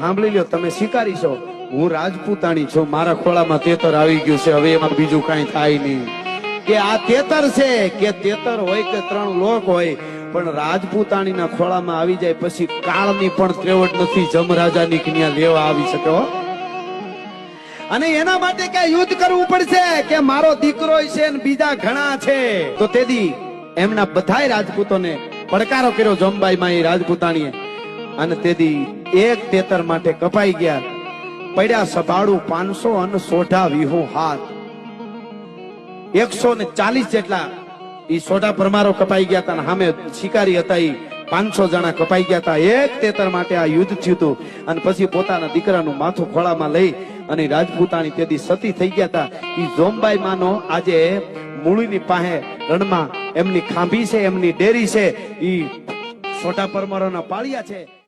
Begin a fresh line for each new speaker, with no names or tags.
સાંભળી લ્યો, તમે સ્વીકારી છો. હું રાજપૂતાણી છું, મારા ખોળામાં તેતર આવી ગયું છે, હવે એમાં બીજું કઈ થાય નહીં. કે આ તેતર છે, કે તેતર હોય કે ત્રણ લોક હોય, પણ રાજપૂતાણીના ખોળામાં આવી જાય પછી કાળની પણ ત્રેવટ નથી, જમરાજાની ક્યાં લેવા આવી શકે અને એના માટે કે યુદ્ધ કરવું પડશે, કે મારો દીકરો છે ને બીજા ઘણા છે. તો તેદી એમના બધાય રાજપૂતોને પડકારો કર્યો જમબાઈ માં રાજપૂતાણીએ. અને તેદી એક તેતર માટે કપાઈ ગયા. પડ્યા સભાડું પાંચસો અને સોઢા વિહો હાથ. એકસો ને ચાલીસ જેટલા એ સોઢા પરમારો કપાઈ ગયા હતા સામે શિકારી હતા એ પાંચસો જણા કપાઈ ગયા હતા એક તેતર માટે આ યુદ્ધ થયું હતું અને પછી પોતાના દીકરાનું માથું ખોળામાં લઈ અને રાજપૂતાણી તેથી સતી થઈ ગયા હતા એ જોમબાઈ માનો, આજે મૂળીની પાસે રણમાં એમની ખાંભી છે, એમની ડેરી છે. એ સોઢા પરમારોના પાળિયા છે.